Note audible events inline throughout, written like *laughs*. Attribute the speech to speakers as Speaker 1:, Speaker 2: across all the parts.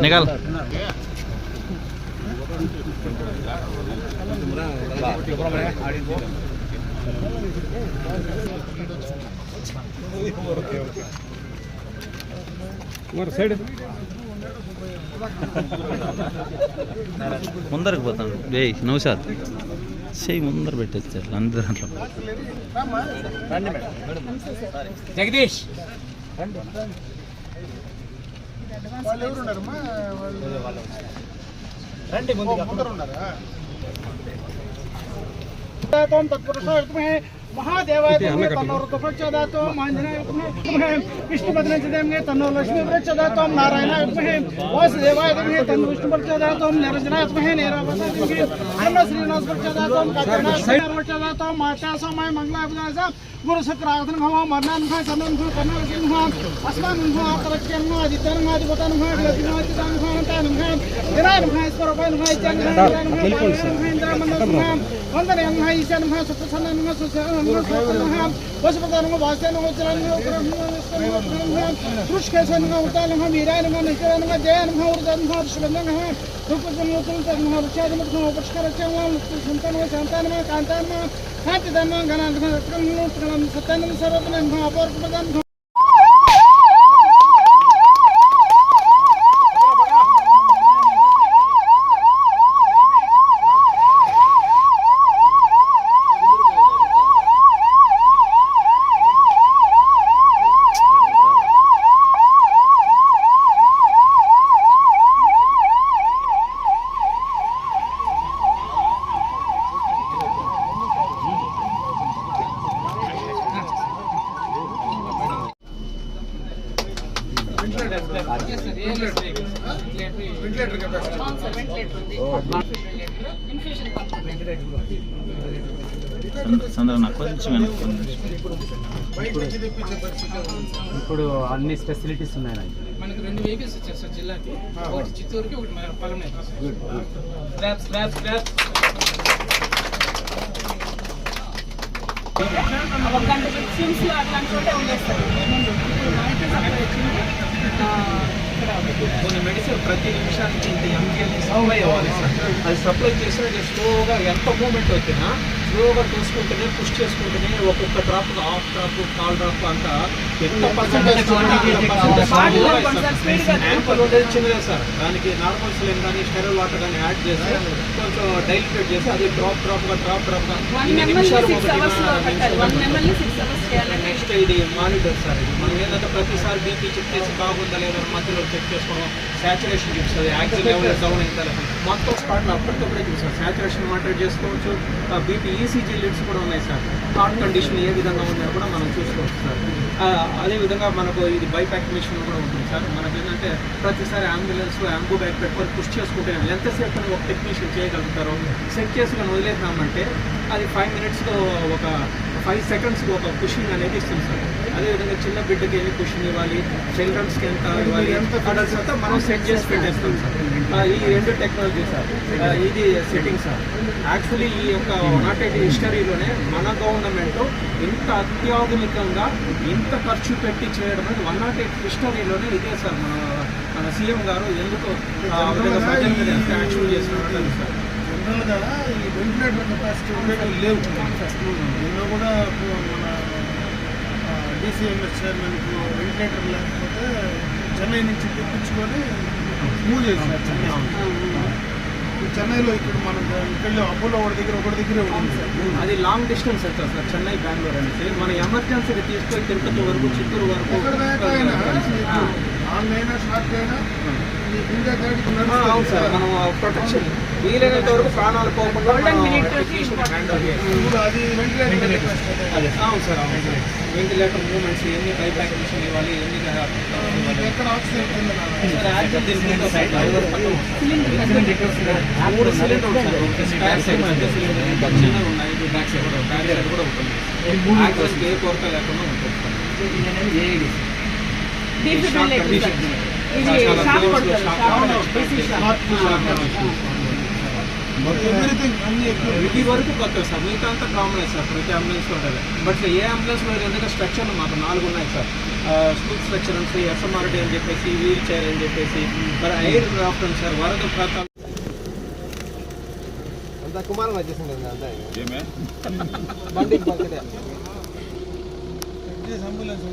Speaker 1: निकाल
Speaker 2: సైడ్
Speaker 1: ముందరకు పోతాను ఏ నౌషాద్ చెయ్యి ముందర పెట్టేస్తారు అందరూ దాంట్లో
Speaker 2: జగదీష్
Speaker 3: వాళ్ళు ఎవరు ఉన్నారమ్మా వాళ్ళు
Speaker 2: రండి ముందుగా
Speaker 3: ಮಹಾದೇವಾಯ ತನ್ನವರು
Speaker 4: ಪ್ರಚೋದಾತು ಮಾಂಜನಾಯ ವಿದ್ಮಹೇ ವಿಷ್ಣುಪದನ ಚಿದೇಮ್ಗೆ ತನ್ನವರು ಲಕ್ಷ್ಮೀ ಪ್ರಚೋದಾತು ನಾರಾಯಣ ವಿದ್ಮಹೇ ವಾಸುದೇವಾಯ ವಿದ್ಮಹೇ ತನ್ನ ವಿಷ್ಣು ಪ್ರಚೋದಾತು ನಿರಂಜನಾಯ ವಿದ್ಮಹೇ ನೇರಾವತಾದಿಗೆ ಅನ್ನ ಶ್ರೀನಿವಾಸ ಪ್ರಚೋದಾತು ಕಾಕರ್ಣಾಯ ಪ್ರಚೋದಾತು ಮಾತಾ ಸಮಯ ಮಂಗಳಾಭಿದಾಸ ಗುರು ಶುಕ್ರ ಆರಾಧನ ಭವ ಮರಣಾನ್ ಭವ ಚಂದನ್ ಭವ ಕರ್ಣಾವಸಿನ್ ಭವ ಅಸ್ಮಾನ್ ಭವ ತರಕ್ಯನ್ ಭವ ಅದಿತ್ಯನ್ ಭವ ಅಧಿಪತನ್ ಭವ ಅಧಿಪತನ್ ಭವ ಅಂತಾನ್ ಭವ ದಿನಾನ್ ಭವ ಸ್ವರೂಪನ್ ಭವ ಚಂದ್ರನ್ ಭವ ಇಂದ್ರಮಂದನ್ ಭವ 한단에 양하 이자는 하 소포산나 능하 소세는 소산나 버스보다는 거 와세는 거 지라는 거 그런 거 그렇게서는 거 우다는 거 미라는 거 내라는 거 대하는 거
Speaker 1: 우르다는 거
Speaker 3: 수련는 거 그것은
Speaker 4: 뭐 들다는 거 차는 거 버스카라 장왕 순탄 거 산탄 거 간탄 거 한테 담은 가난 거 그런 거 그런 산탄 거 서로 그냥 거 버스보다는 거
Speaker 3: ఉంది.
Speaker 2: ఇప్పుడు అన్ని ఫెసిలిటీస్ ఉన్నాయి? నాకు
Speaker 5: మనకి రెండు వెహికల్స్ వచ్చారు సార్ జిల్లాకి. ఒకటి చిత్తూరుకి ఒకటి మన పలమనే స్క్రాప్ స్క్రాప్ స్క్రాప్
Speaker 6: ఒక గంట సిమ్స్ అట్లాంటి చోటే ఉండేస్తారు
Speaker 5: కొన్ని మెడిసిన్ ప్రతి నిమిషానికి ఇంత ఎంజీఎల్ సప్లై అవ్వాలి సార్. అది సప్లై చేస్తే స్లోగా ఎంత మూమెంట్ వచ్చినా స్లోగా తీసుకుంటూనే పుష్ చేసుకుంటూనే ఒక్కొక్క drop half drop call drop అంతా ఎంత పర్సెంటేజ్ ఉండేది చిన్నదే సార్. దానికి నార్మల్ సిలింగ్ కానీ స్టెరల్ వాటర్ కానీ యాడ్ చేసి కొంచెం డైల్యూట్ చేసి అది డ్రాప్ డ్రాప్గా డ్రాప్ డ్రాప్గా.
Speaker 6: వన్
Speaker 5: ఇన్ని
Speaker 6: ఎంఎల్
Speaker 5: నిమిషాలు
Speaker 6: సిక్స్ అవర్స్లో పెట్టాలి. వన్ ఎంఎల్ సిక్స్ అవర్స్ చేయాలంటే.
Speaker 5: నెక్స్ట్ ఇది మానిటర్ సార్ ఇది. మనం ఏంటంటే ప్రతిసారి బీపీ చెక్ చేసి బాగుందా లేదా మధ్యలో చెక్ చేసుకోవడం సాచురేషన్ చూస్తుంది యాక్సిల్ లెవెల్ డౌన్ అయిందా లేదా మొత్తం స్పాట్లో అప్పటికప్పుడే చూసారు సాచురేషన్ మానిటర్ చేసుకోవచ్చు. బీపీ ఈసీజీ లిడ్స్ కూడా ఉన్నాయి సార్. హార్ట్ కండిషన్ ఏ విధంగా ఉందని కూడా మనం చూసుకోవచ్చు సార్. ఆ, అదే విధంగా మనకు ఇది బైపాక్ మిషన్ కూడా ఉంటుంది సార్. మనకి ఏంటంటే ప్రతిసారి అంబులెన్స్ అంబు బ్యాగ్ పెట్టుకొని పుష్ చేసుకుంటే ఎంతసేపు అని ఒక టెక్నీషియన్ చేయగలుగుతారో సెట్ చేసుకొని వదిలేసామంటే అది ఫైవ్ మినిట్స్లో ఒక ఫైవ్ సెకండ్స్కి ఒక పుషింగ్ అనేది ఇస్తుంది సార్. అదేవిధంగా చిన్న బిడ్డకి ఎన్ని పుషింగ్ ఇవ్వాలి చిల్డ్రన్స్కి ఎంత ఇవ్వాలి అడల్ట్స్ అంతా మనం సెట్ చేసి పెట్టేస్తాం సార్. ఈ రెండు టెక్నాలజీ సార్ ఇది సెట్టింగ్ సార్ యాక్చువల్లీ ఈ యొక్క నాట్ ఎయిట్ హిస్టరీలోనే మన గవర్నమెంట్ ఇంత అత్యాధునికంగా ఇంత ఖర్చు పెట్టి చేయడం అనేది వన్ నాట్ ఎయిట్ హిస్టరీలోనే ఇదే సార్ మన మన సీఎం గారు ఎందుకు యాక్షన్ చేస్తున్నారు సార్
Speaker 3: జనరల్గా ఈ వెంటిలేటర్ కెపాసిటీ లేవు. నిన్న కూడా ఇప్పుడు మన డీసీఎంఎస్ చైర్మన్కి వెంటిలేటర్ లేకపోతే చెన్నై నుంచి తెప్పించుకొని మూవ్ చేశారు చెన్నైలో ఇక్కడ మనం ఇక్కడ అపోలో ఒకటి దగ్గర ఒకటి దగ్గరే ఉంది. సార్.
Speaker 5: అది లాంగ్ డిస్టెన్స్ వెళ్తారు సార్ చెన్నై బెంగళూరు అనేసి మన ఎమర్జెన్సీకి తీసుకొని తిరుపతి వరకు చిత్తూరు వరకు
Speaker 3: ఎక్కడ దాకా అయినా
Speaker 5: ఆ.
Speaker 3: లాంగ్ అయినా షార్ట్ అయినా
Speaker 5: అవును సార్ మనం ప్రొటెక్షన్ వీలైనంత వరకు ప్రాణాలు పోకుండా అవును సార్ అవును వెంటిలేటర్ మూమెంట్స్ ఎన్ని బైపాక్ మిషన్ ఇవ్వాలి ఎన్ని మూడు సిలిండర్ సిలిండర్ ఉన్నాయి ఇది బ్యాక్ సైడ్ కూడా బ్యాక్ సైడ్ కూడా ఉంటుంది యాక్చువల్స్కి ఏ కొరత లేకుండా ఉంటుంది
Speaker 6: ఇది షాక్ కొడతారు
Speaker 5: వరకు కొత్త సార్. మిగతా అంతా కామన్ సార్. ప్రతి అంబులెన్స్ ఉంటుంది. బట్ ఏ అంబులెన్స్లో ఎందుకంటే స్ట్రక్చర్లు మాకు నాలుగు ఉన్నాయి సార్. స్కూల్ స్ట్రక్చర్ ఉంది ఎస్ఎంఆర్టీ అని చెప్పేసి వీల్ చైర్ అని చెప్పేసి మరి ఎయిర్ క్రాఫ్ట్ *laughs* ఉంది సార్. వరద ప్రాంతం అంత కుమారం వచ్చేసింది అంతా బండి
Speaker 3: అంబులెన్స్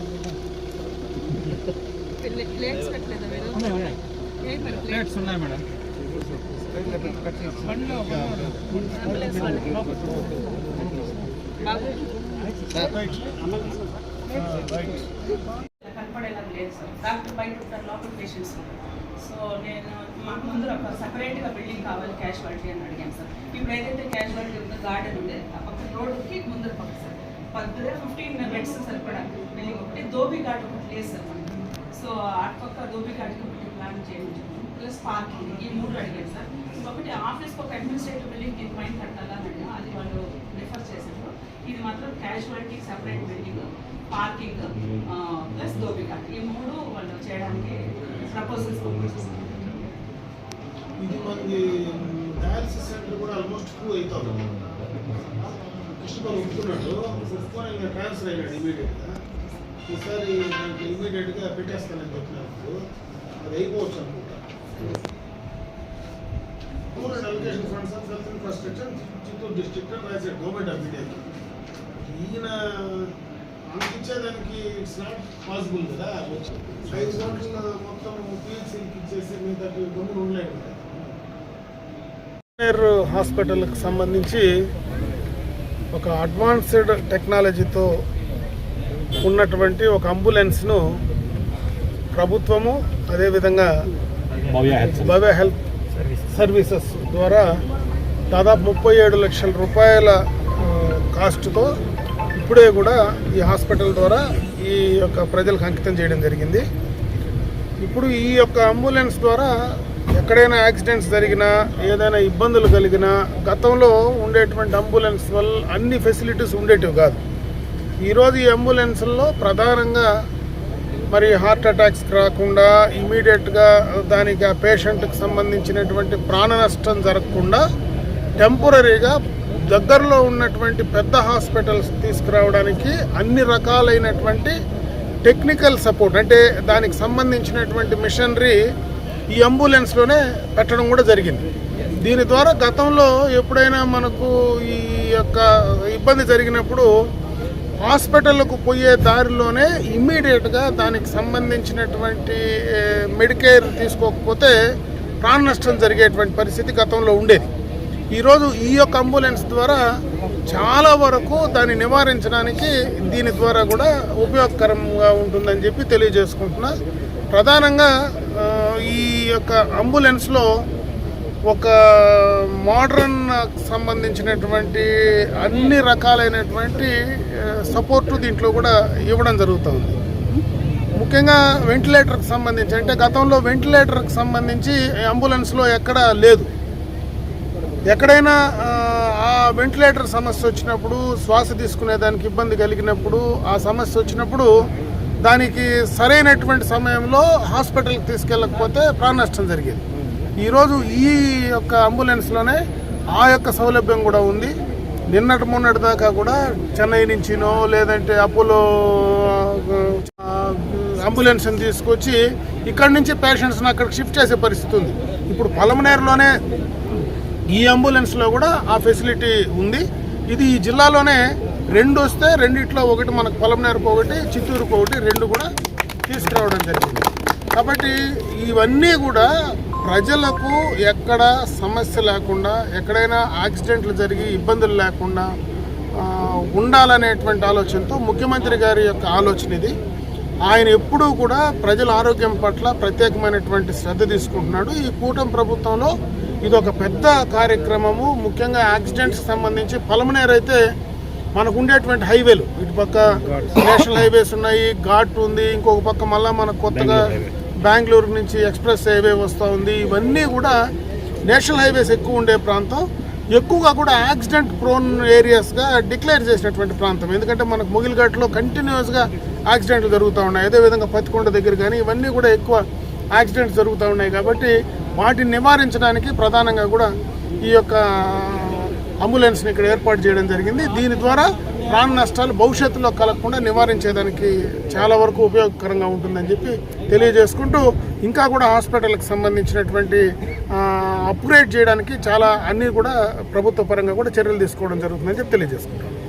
Speaker 6: ప్లేట్స్
Speaker 2: ఉన్నాయి మేడం.
Speaker 6: కనపడేలా లేదు సార్ డాక్టర్ బయట ఉంటారు లోపల పేషెంట్స్ సో నేను మాకు ముందు ఒక సపరేట్గా బిల్డింగ్ కావాలి క్యాజువాలిటీ అని అడిగాను సార్ ఇప్పుడు ఏదైతే క్యాజువాలిటీ ఉందో గార్డెన్ ఉండేది ఆ పక్క రోడ్డుకి ముందర పక్క సార్ పద్దె ఫిఫ్టీన్ బెడ్స్ సరిపడా బిల్డింగ్ ఒకటి దోబీ గార్డెన్ ఒకటి లేదు సార్ సో అటుపక్క దోబికి అడిగి ఒకటి ప్లాన్ చేయించాము. ప్లస్ పార్కింగ్ ఈ మూడు అడిగారు సార్. ఇంకొకటి ఆఫీస్కి ఒక అడ్మినిస్ట్రేటివ్ బిల్డింగ్ దీని పైన కట్టాలని అడిగాను అది వాళ్ళు రిఫర్ చేశారు. ఇది మాత్రం క్యాజువాలిటీకి separate building parking plus dhobi ఈ మూడు వాళ్ళు చేయడానికి ప్రపోజల్స్ పంపిస్తున్నారు.
Speaker 3: ఇది మనకి డయాలసిస్ సెంటర్ కూడా ఆల్మోస్ట్ టూ కృష్ణబాబు ట్రాన్స్ఫర్ ఇమీడియట్గా ఈసారి దానికి ఇమీడియట్గా పెట్టేస్తానని చెప్పినప్పుడు అది అయిపోవచ్చు అనుకుంటా. Government allocation funds of health infrastructure Chittoor district అని రాశాడు గవర్నమెంట్ ఆఫ్ ఈయన అందించేదానికి ఇట్స్ నాట్ పాసిబుల్ కదా. ఐదు గంటల మొత్తం పిహెచ్సికి ఇచ్చేసి మిగతా గమ్మున ఉండలేడు కదా. హాస్పిటల్కి సంబంధించి ఒక అడ్వాన్స్డ్ టెక్నాలజీతో ఉన్నటువంటి ఒక అంబులెన్స్ను ప్రభుత్వము అదేవిధంగా భవ్య హెల్త్ సర్వీసెస్. ద్వారా దాదాపు ముప్పై ఏడు లక్షల రూపాయల కాస్ట్తో ఇప్పుడే కూడా ఈ హాస్పిటల్ ద్వారా ఈ యొక్క ప్రజలకు అంకితం చేయడం జరిగింది. ఇప్పుడు ఈ యొక్క అంబులెన్స్ ద్వారా ఎక్కడైనా యాక్సిడెంట్స్ జరిగినా ఏదైనా ఇబ్బందులు కలిగినా గతంలో ఉండేటువంటి అంబులెన్స్ వల్ల అన్ని ఫెసిలిటీస్ ఉండేటివి కాదు. ఈరోజు ఈ అంబులెన్స్లో ప్రధానంగా మరి హార్ట్ అటాక్స్ రాకుండా ఇమీడియట్గా దానికి ఆ పేషెంట్కి సంబంధించినటువంటి ప్రాణ నష్టం జరగకుండా టెంపరీగా దగ్గరలో ఉన్నటువంటి పెద్ద హాస్పిటల్స్ తీసుకురావడానికి అన్ని రకాలైనటువంటి టెక్నికల్ సపోర్ట్ అంటే దానికి సంబంధించినటువంటి మిషనరీ ఈ అంబులెన్స్లోనే పెట్టడం కూడా జరిగింది. దీని ద్వారా గతంలో ఎప్పుడైనా మనకు ఈ యొక్క ఇబ్బంది జరిగినప్పుడు హాస్పిటల్కు పోయే దారిలోనే ఇమ్మీడియట్గా దానికి సంబంధించినటువంటి మెడికేర్ తీసుకోకపోతే ప్రాణ నష్టం జరిగేటువంటి పరిస్థితి గతంలో ఉండేది. ఈరోజు ఈ యొక్క అంబులెన్స్ ద్వారా చాలా వరకు దాన్ని నివారించడానికి దీని ద్వారా కూడా ఉపయోగకరంగా ఉంటుందని చెప్పి తెలియజేసుకుంటున్నా. ప్రధానంగా ఈ యొక్క అంబులెన్స్లో ఒక మోడర్న్ సంబంధించినటువంటి అన్ని రకాలైనటువంటి సపోర్టు దీంట్లో కూడా ఇవ్వడం జరుగుతుంది ముఖ్యంగా వెంటిలేటర్కి సంబంధించి అంటే గతంలో వెంటిలేటర్కి సంబంధించి అంబులెన్స్లో ఎక్కడా లేదు. ఎక్కడైనా ఆ, వెంటిలేటర్ సమస్య వచ్చినప్పుడు శ్వాస తీసుకునే దానికి ఇబ్బంది కలిగినప్పుడు ఆ సమస్య వచ్చినప్పుడు దానికి సరైనటువంటి సమయంలో హాస్పిటల్కి తీసుకెళ్ళకపోతే ప్రాణ నష్టం జరిగేది. ఈరోజు ఈ యొక్క అంబులెన్స్లోనే ఆ యొక్క సౌలభ్యం కూడా ఉంది. నిన్నటి మొన్నటి దాకా కూడా చెన్నై నుంచినో లేదంటే అపోలో అంబులెన్స్ని తీసుకొచ్చి ఇక్కడి నుంచి పేషెంట్స్ని అక్కడికి షిఫ్ట్ చేసే పరిస్థితి ఉంది. ఇప్పుడు పలమనేరులోనే ఈ అంబులెన్స్లో కూడా ఆ ఫెసిలిటీ ఉంది. ఇది ఈ జిల్లాలోనే రెండు వస్తే రెండిట్లో ఒకటి మనకు పలమనేరుకు ఒకటి చిత్తూరుకు ఒకటి రెండు కూడా తీసుకురావడం జరిగింది. కాబట్టి ఇవన్నీ కూడా ప్రజలకు ఎక్కడ సమస్య లేకుండా ఎక్కడైనా యాక్సిడెంట్లు జరిగి ఇబ్బందులు లేకుండా ఉండాలనేటువంటి ఆలోచనతో ముఖ్యమంత్రి గారి యొక్క ఆలోచన ఇది. ఆయన ఎప్పుడూ కూడా ప్రజల ఆరోగ్యం పట్ల ప్రత్యేకమైనటువంటి శ్రద్ధ తీసుకుంటున్నాడు. ఈ కూటమి ప్రభుత్వంలో ఇది ఒక పెద్ద కార్యక్రమము. ముఖ్యంగా యాక్సిడెంట్స్కి సంబంధించి పలమనేరు అయితే మనకు ఉండేటువంటి హైవేలు. ఇటు పక్క నేషనల్ హైవేస్ ఉన్నాయి ఘాట్ ఉంది ఇంకొక పక్క మళ్ళీ మనకు కొత్తగా బెంగళూరు నుంచి ఎక్స్ప్రెస్ హైవే వస్తూ ఉంది. ఇవన్నీ కూడా నేషనల్ హైవేస్ ఎక్కువ ఉండే ప్రాంతం. ఎక్కువగా కూడా యాక్సిడెంట్ ప్రోన్ ఏరియాస్గా డిక్లేర్ చేసినటువంటి ప్రాంతం. ఎందుకంటే మనకు ముగిల్ఘాట్లో కంటిన్యూస్గా యాక్సిడెంట్లు జరుగుతూ ఉన్నాయి. అదేవిధంగా పత్తికొండ దగ్గర కానీ ఇవన్నీ కూడా ఎక్కువ యాక్సిడెంట్స్ జరుగుతూ ఉన్నాయి కాబట్టి వాటిని నివారించడానికి ప్రధానంగా కూడా ఈ యొక్క అంబులెన్స్ని ఇక్కడ ఏర్పాటు చేయడం జరిగింది. దీని ద్వారా ప్రాణ నష్టాలు భవిష్యత్తులో కలగకుండా నివారించేదానికి చాలా వరకు ఉపయోగకరంగా ఉంటుందని చెప్పి తెలియజేసుకుంటూ ఇంకా కూడా హాస్పిటల్కి సంబంధించినటువంటి అప్గ్రేడ్ చేయడానికి చాలా అన్నీ కూడా ప్రభుత్వ పరంగా కూడా చర్యలు తీసుకోవడం జరుగుతుందని చెప్పి తెలియజేసుకుంటాం